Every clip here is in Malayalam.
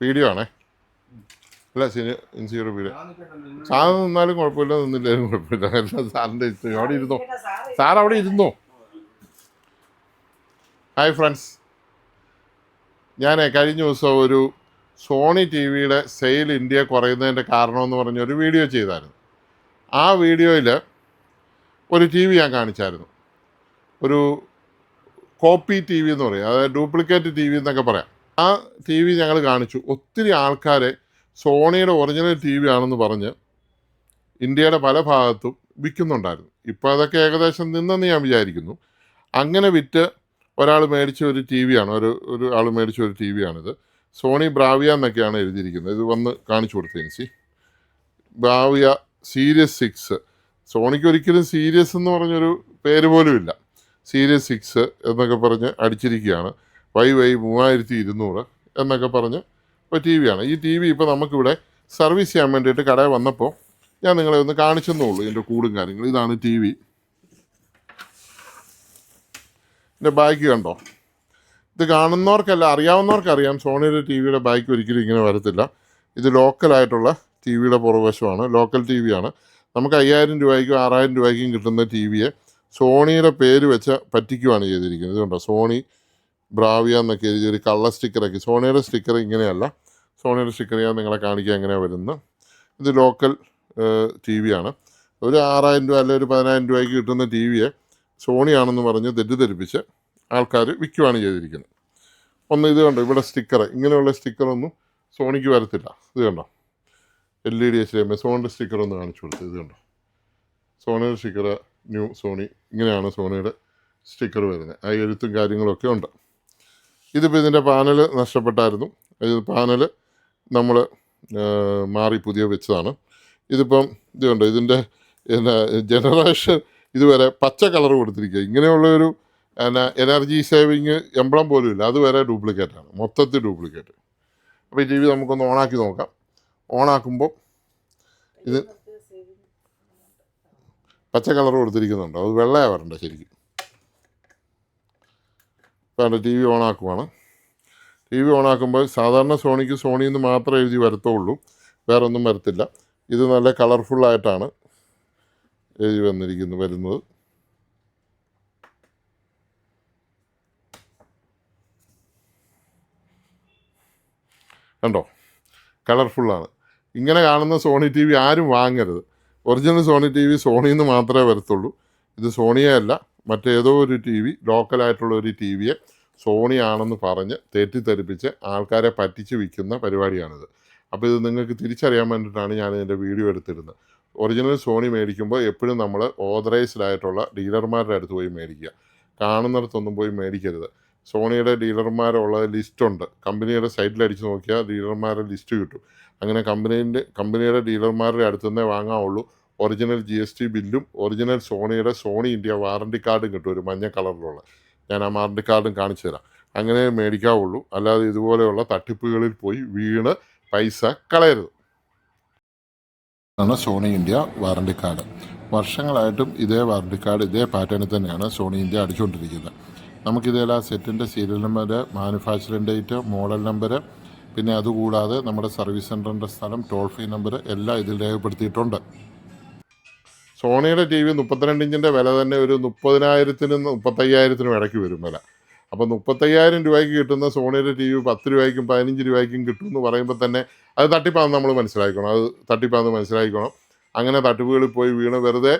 വീഡിയോ ആണേ. അല്ല സിനി ഇൻസിയർ വീഡിയോ. സാധനം നിന്നാലും കുഴപ്പമില്ല നിന്നില്ലാലും കുഴപ്പമില്ല. എല്ലാം സാറിന്റെ ഇഷ്ടം. അവിടെ ഇരുന്നോ? സാർ അവിടെ ഇരുന്നോ? Hi friends. ഞാൻ കഴിഞ്ഞ ദിവസം ഒരു സോണി ടി വിയുടെ സെയിൽ ഇന്ത്യ കുറയുന്നതിന്റെ കാരണമെന്ന് പറഞ്ഞ ഒരു വീഡിയോ ചെയ്തായിരുന്നു. ആ വീഡിയോയിൽ ഒരു ടി വി ഞാൻ കാണിച്ചായിരുന്നു. ഒരു കോപ്പി ടി വി എന്ന് പറയും. അതായത് ഡ്യൂപ്ലിക്കേറ്റ് ടി വി എന്നൊക്കെ പറയാം. ആ ടി വി ഞങ്ങൾ കാണിച്ചു. ഒത്തിരി ആൾക്കാരെ സോണിയുടെ ഒറിജിനൽ ടി വി ആണെന്ന് പറഞ്ഞ് ഇന്ത്യയുടെ പല ഭാഗത്തും വിൽക്കുന്നുണ്ടായിരുന്നു. ഇപ്പോൾ അതൊക്കെ ഏകദേശം നിന്നെന്ന് ഞാൻ വിചാരിക്കുന്നു. അങ്ങനെ വിറ്റ് ഒരാൾ മേടിച്ച ഒരു ടി വിയാണ് ഒരു ഒരു ആൾ മേടിച്ച ഒരു ടി വിയാണിത് സോണി ബ്രാവിയ എന്നൊക്കെയാണ് എഴുതിയിരിക്കുന്നത്. ഇത് വന്ന് കാണിച്ചു കൊടുത്തു സി ബ്രാവിയ സീരിയസ് സിക്സ്. സോണിക്ക് ഒരിക്കലും സീരിയസ് എന്ന് പറഞ്ഞൊരു പേര് പോലും ഇല്ല സീരിയസ് സിക്സ് എന്നൊക്കെ പറഞ്ഞ് അടിച്ചിരിക്കുകയാണ്. വൈ വൈ മൂവായിരത്തി ഇരുന്നൂറ് എന്നൊക്കെ പറഞ്ഞ് ഒരു ടി വിയാണ്. ഈ ടി വി ഇപ്പോൾ നമുക്കിവിടെ സർവീസ് ചെയ്യാൻ വേണ്ടിയിട്ട് കടയിൽ വന്നപ്പോൾ ഞാൻ നിങ്ങളെ ഒന്ന് കാണിച്ചെന്നുള്ളൂ ഇതിന്റെ കൂടും കാര്യങ്ങൾ ഇതാണ് ടി വി. ഇതിന്റെ ബാക്ക് കണ്ടോ? ഇത് കാണുന്നവർക്കല്ല അറിയാവുന്നവർക്കറിയാം സോണിയുടെ ടി വിയുടെ ബാക്ക് ഒരിക്കലും ഇങ്ങനെ വരത്തില്ല. ഇത് ലോക്കലായിട്ടുള്ള ടി വിയുടെ പുറവശമാണ് ലോക്കൽ ടി വിയാണ് നമുക്ക് അയ്യായിരം രൂപയ്ക്കും ആറായിരം രൂപയ്ക്കും കിട്ടുന്ന ടി വിയെ സോണിയുടെ പേര് വെച്ച് പറ്റിക്കുവാണ് ചെയ്തിരിക്കുന്നത്. ഇത് കണ്ടോ? സോണി ബ്രാവിയ എന്നൊക്കെ എഴുതി ഒരു കള്ള സ്റ്റിക്കറൊക്കെ സോണിയുടെ സ്റ്റിക്കർ ഇങ്ങനെയല്ല. സോണിയുടെ സ്റ്റിക്കർ ഞാൻ നിങ്ങളെ കാണിക്കാൻ എങ്ങനെയാണ് വരുന്നത്? ഇത് ലോക്കൽ ടി വിയാണ് ഒരു ആറായിരം രൂപ അല്ലെങ്കിൽ ഒരു പതിനായിരം രൂപയ്ക്ക് കിട്ടുന്ന ടി വിയെ സോണിയാണെന്ന് പറഞ്ഞ് തെറ്റിദ്ധരിപ്പിച്ച് ആൾക്കാർ വിൽക്കുവാണ് ചെയ്തിരിക്കുന്നത്. ഒന്ന് ഇത് കണ്ടോ ഇവിടെ സ്റ്റിക്കർ ഇങ്ങനെയുള്ള സ്റ്റിക്കറൊന്നും സോണിക്ക് വരത്തില്ല. ഇത് കണ്ടോ? L E D H M സോണിന്റെ സ്റ്റിക്കർ ഒന്ന് കാണിച്ചു കൊടുത്തു. ഇത് കണ്ടോ? സോണിയുടെ സ്റ്റിക്കർ ന്യൂ സോണി ഇങ്ങനെയാണ് സോണിയുടെ സ്റ്റിക്കർ വരുന്നത്. ആ എഴുത്തും കാര്യങ്ങളൊക്കെ ഉണ്ട്. ഇതിപ്പോൾ ഇതിന്റെ പാനൽ നഷ്ടപ്പെട്ടായിരുന്നു. ഇത് പാനൽ നമ്മൾ മാറി പുതിയ വെച്ചതാണ്. ഇതിപ്പം ഇത് കണ്ടോ ഇതിന്റെ എന്നാ ജനറേഷൻ ഇതുവരെ പച്ച കളർ കൊടുത്തിരിക്കുക ഇങ്ങനെയുള്ളൊരു എന്നാ എനർജി സേവിങ് എംബ്ലം പോലും ഇല്ല. അതുവരെ ഡ്യൂപ്ലിക്കേറ്റ് ആണ്. മൊത്തത്തിൽ ഡ്യൂപ്ലിക്കേറ്റ്. അപ്പോൾ ഈ ടി വി നമുക്കൊന്ന് ഓണാക്കി നോക്കാം. ഓണാക്കുമ്പോൾ ഇത് പച്ച കളർ കൊടുത്തിരിക്കുന്നുണ്ടോ. അത് വെള്ളയാണ് വരണ്ട ശരിക്കും. ഇപ്പോൾ ടി വി ഓണാക്കുവാണ്. ടി വി ഓണാക്കുമ്പോൾ സാധാരണ സോണിക്ക് സോണി എന്ന് മാത്രമേ എഴുതി വരത്തുള്ളൂ. വേറെ ഒന്നും വരത്തില്ല. ഇത് നല്ല കളർഫുള്ളായിട്ടാണ് എഴുതി വന്നിരിക്കുന്നു വരുന്നത്. കണ്ടോ? കളർഫുള്ളാണ് ഇങ്ങനെ കാണുന്ന സോണി ടി വി ആരും വാങ്ങരുത്. ഒറിജിനൽ സോണി ടി വി സോണിയിൽ നിന്ന് മാത്രമേ വരത്തുള്ളൂ. ഇത് സോണിയെ അല്ല. മറ്റേതോ ഒരു ടി വി ലോക്കലായിട്ടുള്ള ഒരു ടി വിയെ സോണി ആണെന്ന് പറഞ്ഞ് തെറ്റിദ്ധരിപ്പിച്ച് ആൾക്കാരെ പറ്റിച്ച് വിൽക്കുന്ന പരിപാടിയാണിത്. അപ്പോൾ ഇത് നിങ്ങൾക്ക് തിരിച്ചറിയാൻ വേണ്ടിയിട്ടാണ് ഞാൻ ഇതിന്റെ വീഡിയോ എടുത്തിരുന്നത്. ഒറിജിനൽ സോണി മേടിക്കുമ്പോൾ എപ്പോഴും നമ്മൾ ഓതറൈസ്ഡ് ആയിട്ടുള്ള ഡീലർമാരുടെ അടുത്ത് പോയി മേടിക്കുക. കാണുന്നിടത്തൊന്നും പോയി മേടിക്കരുത്. സോണിയുടെ ഡീലർമാരുള്ള ലിസ്റ്റുണ്ട് കമ്പനിയുടെ സൈറ്റിൽ അടിച്ച് നോക്കിയാൽ ഡീലർമാരുടെ ലിസ്റ്റ് കിട്ടും. അങ്ങനെ കമ്പനീന്റെ കമ്പനിയുടെ ഡീലർമാരുടെ അടുത്തുനിന്നേ വാങ്ങാവുള്ളൂ. ഒറിജിനൽ ജി എസ് ടി ബില്ലും ഒറിജിനൽ സോണിയുടെ സോണി ഇന്ത്യ വാറണ്ടി കാർഡും കിട്ടും ഒരു മഞ്ഞ കളറിലുള്ള. ഞാൻ ആ വാറണ്ടി കാർഡും കാണിച്ചു തരാം. അങ്ങനെ മേടിക്കാവുള്ളൂ. അല്ലാതെ ഇതുപോലെയുള്ള തട്ടിപ്പുകളിൽ പോയി വീണ് പൈസ കളയരുത്. ആണ് സോണി ഇന്ത്യ വാറണ്ടി കാർഡ്. വർഷങ്ങളായിട്ടും ഇതേ വാറണ്ടി കാർഡ് ഇതേ പാറ്റേണിൽ തന്നെയാണ് സോണി ഇന്ത്യ അടിച്ചുകൊണ്ടിരിക്കുന്നത്. നമുക്കിതേല സെറ്റിന്റെ serial number manufacturing date model number പിന്നെ അതുകൂടാതെ നമ്മുടെ സർവീസ് സെന്ററിന്റെ സ്ഥലം ടോൾ ഫ്രീ നമ്പർ എല്ലാം ഇതിൽ രേഖപ്പെടുത്തിയിട്ടുണ്ട്. സോണിയുടെ ടി വി മുപ്പത്തിരണ്ട് ഇഞ്ചിന്റെ വില തന്നെ ഒരു മുപ്പതിനായിരത്തിനും മുപ്പത്തയ്യായിരത്തിനും ഇടയ്ക്ക് വരും വില. അപ്പോൾ മുപ്പത്തയ്യായിരം രൂപയ്ക്ക് കിട്ടുന്ന സോണിയുടെ ടി വി പത്ത് രൂപയ്ക്കും പതിനഞ്ച് രൂപയ്ക്കും കിട്ടും എന്ന് പറയുമ്പോൾ തന്നെ അത് തട്ടിപ്പാന്ന് നമ്മൾ മനസ്സിലാക്കണം അത് തട്ടിപ്പാന്ന് മനസ്സിലാക്കണം അങ്ങനെ തട്ടിപ്പുകളിൽ പോയി വീണ് വെറുതെ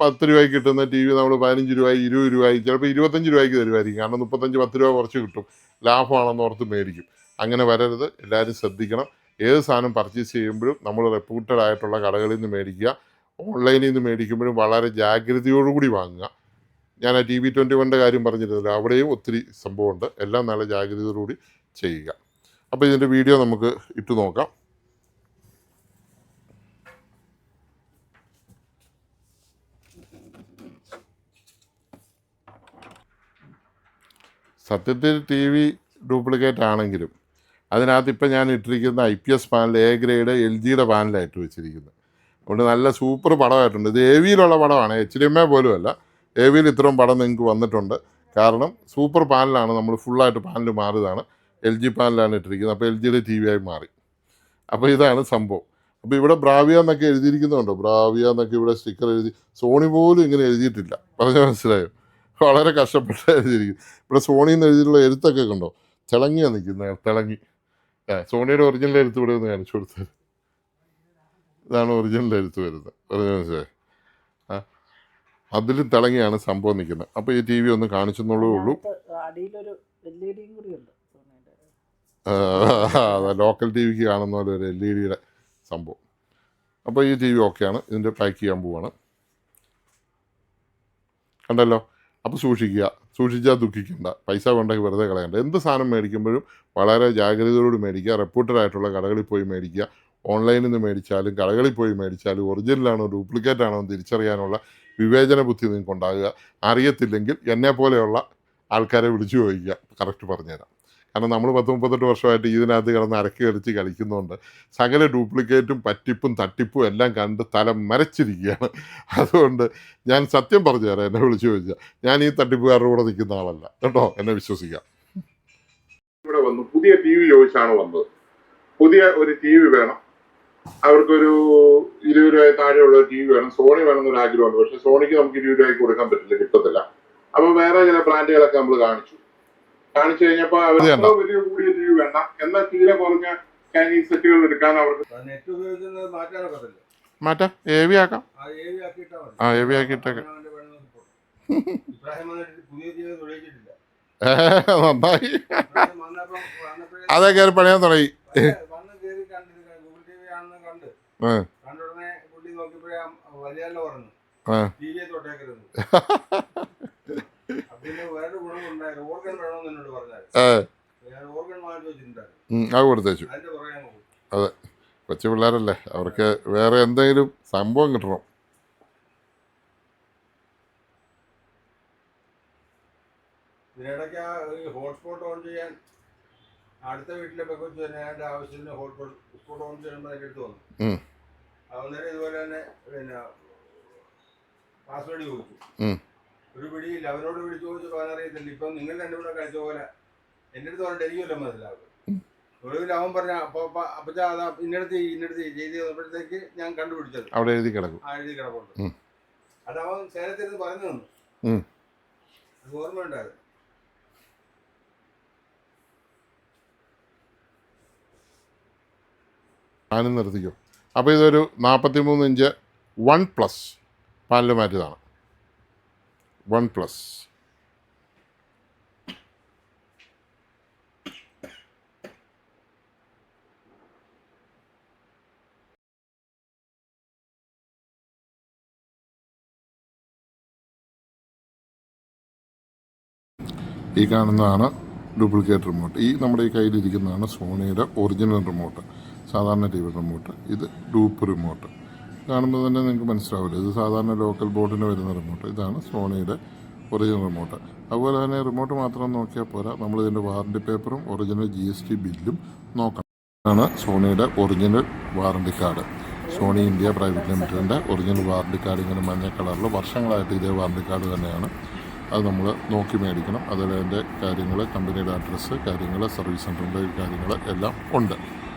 പത്ത് രൂപയ്ക്ക് കിട്ടുന്ന ടി വി നമ്മൾ പതിനഞ്ച് രൂപ ഇരുപത് രൂപ ചിലപ്പോൾ ഇരുപത്തഞ്ച് രൂപയ്ക്ക് തരുമായിരിക്കും. കാരണം മുപ്പത്തഞ്ച് പത്ത് രൂപ കുറച്ച് കിട്ടും. ലാഭമാണെന്ന് ഓർത്ത് മേടിക്കും. അങ്ങനെ വരരുത്. എല്ലാവരും ശ്രദ്ധിക്കണം. ഏത് സാധനം പർച്ചേസ് ചെയ്യുമ്പോഴും നമ്മൾ റെപ്യൂട്ടഡ് ആയിട്ടുള്ള കടകളിൽ നിന്ന് മേടിക്കുക. ഓൺലൈനിൽ നിന്ന് മേടിക്കുമ്പോഴും വളരെ ജാഗ്രതയോടുകൂടി വാങ്ങുക. ഞാൻ ആ ടി വി ട്വന്റി വണ്ണിന്റെ കാര്യം പറഞ്ഞിരുന്നില്ല അവിടെയും ഒത്തിരി സംഭവമുണ്ട്. എല്ലാം നല്ല ജാഗ്രതയോടുകൂടി ചെയ്യുക. അപ്പോൾ ഇതിന്റെ വീഡിയോ നമുക്ക് ഇട്ടു നോക്കാം. സത്യത്തിൽ ടി വി ഡ്യൂപ്ലിക്കേറ്റ് ആണെങ്കിലും അതിനകത്ത് ഇപ്പം ഞാൻ ഇട്ടിരിക്കുന്ന I P S panel A grade L ജിയുടെ പാനലായിട്ട് വെച്ചിരിക്കുന്നത്. അതുകൊണ്ട് നല്ല സൂപ്പർ പടമായിട്ടുണ്ട്. ഇത് എ വിയിലുള്ള പടമാണ്. എച്ച് ഡി എം എ പോലുമല്ല. എ വിയിൽ ഇത്രയും പടം നിങ്ങൾക്ക് വന്നിട്ടുണ്ട്. കാരണം സൂപ്പർ പാനലാണ് നമ്മൾ ഫുള്ളായിട്ട് പാനൽ മാറിയതാണ്. എൽ ജി പാനലാണ് ഇട്ടിരിക്കുന്നത്. അപ്പോൾ എൽ ജിയുടെ ടി വി ആയി മാറി. അപ്പോൾ ഇതാണ് സംഭവം. അപ്പോൾ ഇവിടെ ബ്രാവിയ എന്നൊക്കെ എഴുതിയിരിക്കുന്നുണ്ടോ? ബ്രാവിയ എന്നൊക്കെ ഇവിടെ സ്റ്റിക്കർ എഴുതി സോണി പോലും ഇങ്ങനെ എഴുതിയിട്ടില്ല. പറഞ്ഞ മനസ്സിലായോ? വളരെ കഷ്ടപ്പെട്ട് എഴുതിയിരിക്കും ഇവിടെ സോണി എന്ന് എഴുതിയിട്ടുള്ള എഴുത്തൊക്കെ കണ്ടോ? തിളങ്ങിയാണ് നിൽക്കുന്നത്. തിളങ്ങി. സോണിയുടെ ഒറിജിനൽ എഴുത്ത് ഇവിടെ ഒന്ന് കാണിച്ചു കൊടുത്തത്. ഇതാണ് ഒറിജിനൽ എഴുത്ത് വരുന്നത്. ഒറിജിനൽ മനസ്സിലായി? ആ. അതിലും തിളങ്ങിയാണ് സംഭവം നിൽക്കുന്നത്. അപ്പോൾ ഈ ടി വി ഒന്ന് കാണിച്ചെന്നുള്ളേ ഉള്ളൂ. ലോക്കൽ ടി വിക്ക് കാണുന്ന പോലെ ഒരു എൽ ഇ ഡിയുടെ സംഭവം. അപ്പോൾ ഈ ടി വി ഓക്കെയാണ്. ഇതിന്റെ പാക്ക് ചെയ്യാൻ പോവാണ്. കണ്ടല്ലോ? അപ്പോൾ സൂക്ഷിക്കുക. സൂക്ഷിച്ചാൽ ദുഃഖിക്കണ്ട. പൈസ കൊണ്ടെങ്കിൽ വെറുതെ കളയണ്ട. എന്ത് സാധനം മേടിക്കുമ്പോഴും വളരെ ജാഗ്രതയോട് മേടിക്കുക. റെപ്യൂട്ടഡ് ആയിട്ടുള്ള കടകളിൽ പോയി മേടിക്കുക. ഓൺലൈനിൽ നിന്ന് മേടിച്ചാലും കടകളിൽ പോയി മേടിച്ചാലും ഒറിജിനലാണോ ഡ്യൂപ്ലിക്കേറ്റ് ആണോ തിരിച്ചറിയാനുള്ള വിവേചന ബുദ്ധി നിങ്ങൾക്ക് ഉണ്ടാകുക. അറിയത്തില്ലെങ്കിൽ എന്നെ പോലെയുള്ള ആൾക്കാരെ വിളിച്ചു ചോദിക്കുക. കറക്റ്റ് പറഞ്ഞുതരാം. കാരണം നമ്മൾ പത്ത് മുപ്പത്തെട്ട് വർഷമായിട്ട് ഇതിനകത്ത് കിടന്ന് അരക്കി കളിച്ച് കളിക്കുന്നതുകൊണ്ട് സകല ഡ്യൂപ്ലിക്കേറ്റും പറ്റിപ്പും തട്ടിപ്പും എല്ലാം കണ്ട് തല മരച്ചിരിക്കുകയാണ്. അതുകൊണ്ട് ഞാൻ സത്യം പറഞ്ഞു തരാം എന്നെ വിളിച്ചു ചോദിച്ചാൽ. ഞാൻ ഈ തട്ടിപ്പുകാരുടെ കൂടെ നിൽക്കുന്ന ആളല്ല. കേട്ടോ? എന്നെ വിശ്വസിക്കാം. ഇവിടെ വന്നു. പുതിയ ടി വി ചോദിച്ചാണ് വന്നത്. പുതിയ ഒരു ടി വി വേണം. അവർക്കൊരു ഇരുപത് രൂപ താഴെയുള്ള ടി വി വേണം. സോണി വേണം എന്നൊരു ആഗ്രഹമുണ്ട്. പക്ഷെ സോണിക്ക് നമുക്ക് ഇരുപത് രൂപയ്ക്ക് കൊടുക്കാൻ പറ്റില്ല കിട്ടത്തില്ല. അപ്പൊ വേറെ ചില ബ്രാൻഡുകളൊക്കെ നമ്മൾ കാണിച്ചു. കാണിച്ചു കഴിഞ്ഞപ്പോ അവർക്ക് വലിയ കൂടിയ ടി വി വേണ്ട. എന്നാൽ തീരെ കുറഞ്ഞ ചൈനീസ് സെറ്റുകൾ എടുക്കാൻ അവർക്ക് നെറ്റ് ഉപയോഗിക്കുന്നത് തുടങ്ങി മാറ്റാം. എ വി ആക്കാം. ആ എ വി ആക്കിയിട്ടാ മതി. ആ എ വി ആക്കിയിട്ടൊക്കെ അവനവന്റെ പണി നോക്കി പോകും. പുള്ളി നോക്കിയപ്പോഴേ പറഞ്ഞു ആ. ടി വിയെ തൊട്ടേക്കരുത് പിന്നെ ഗുണമുണ്ടായിരുന്നു ഓർഗൻ വേണമെന്ന് എന്നോട് പറഞ്ഞായിരുന്നു. ഏ, ഞാൻ ഓർഗൻ വാങ്ങിച്ചു വെച്ചിട്ടുണ്ടായിരുന്നു. ഉം, അത് കൊടുത്തേച്ചു അതിന്റെ പുറകെ അങ്ങ് കൊച്ചു പിള്ളേരല്ലേ. അവർക്ക് വേറെ എന്തെങ്കിലും സംഭവം കിട്ടണം. ഇതിനിടയ്ക്ക് ആ ഹോട്ട്സ്പോട്ട് ഓൺ ചെയ്യാൻ അടുത്ത വീട്ടിലെ പെക്കൊച്ചു തന്നെ ആവശ്യത്തിന് ഹോട്ട്സ്പോട്ട് ഓൺ ചെയ്യുമ്പോൾ എടുത്തു തോന്നുന്നു വന്നു. അന്നേരം ഇതുപോലെ തന്നെ പിന്നെ പാസ്വേഡ് ചോദിച്ചു. ഒരു പിടിയില്ല. അവനോട് വിളിച്ചു ചോദിച്ചപ്പോൾ അവനറിയത്തില്ല ഇപ്പം നിങ്ങൾ രണ്ടും കൂടെ പോലെ എന്റെ അടുത്ത് പറഞ്ഞിട്ട് എനിക്കല്ലോ മനസ്സിലാവും ഒടുവിൽ അവൻ പറഞ്ഞ അപ്പൊ അപ്പച്ച അതാ ഇന്നടുത്ത് ഇന്നടുത്ത്. ചെയ്ത് ഞാൻ കണ്ടുപിടിച്ചത്. അവിടെ എഴുതി കിടക്കും. ആ എഴുതി കിടപ്പുണ്ട്. അത് അവൻ സേലത്തിരുന്ന് പറഞ്ഞു തന്നു. അത് ഓർമ്മയുണ്ടായിരുന്നു. ഞാനും നിർത്തിക്കും? അപ്പോൾ ഇതൊരു നാൽപ്പത്തി മൂന്ന് inch one plus panel മാറ്റിയതാണ്. One plus. ഈ കാണുന്നതാണ് ഡ്യൂപ്ലിക്കേറ്റ് റിമോട്ട്. ഈ നമ്മുടെ ഈ കയ്യിലിരിക്കുന്നതാണ് സോണിയുടെ ഒറിജിനൽ റിമോട്ട്. സാധാരണ ടി വി റിമോട്ട് ഇത് ഡൂപ്പ് റിമോട്ട്. കാണുമ്പോൾ തന്നെ നിങ്ങൾക്ക് മനസ്സിലാവില്ല. ഇത് സാധാരണ ലോക്കൽ ബോർഡിന് വരുന്ന റിമോട്ട്. ഇതാണ് സോണിയുടെ ഒറിജിനൽ റിമോട്ട്. അതുപോലെ തന്നെ റിമോട്ട് മാത്രം നോക്കിയാൽ പോരാ. നമ്മൾ ഇതിന്റെ വാറണ്ടി പേപ്പറും ഒറിജിനൽ ജി എസ് ടി ബില്ലും നോക്കണം. ഇതാണ് സോണിയുടെ original warranty card. Sony India private ലിമിറ്റഡിന്റെ ഒറിജിനൽ വാറണ്ടി കാർഡ് ഇങ്ങനെ മഞ്ഞ കളറിൽ വർഷങ്ങളായിട്ട് ഇതേ വാറണ്ടി കാർഡ് തന്നെയാണ്. അത് നമ്മൾ നോക്കി മേടിക്കണം. അതിൽ അതിന്റെ കാര്യങ്ങൾ കമ്പനിയുടെ അഡ്രസ്സ് കാര്യങ്ങൾ സർവീസ് സെന്ററിന്റെ കാര്യങ്ങൾ എല്ലാം ഉണ്ട്.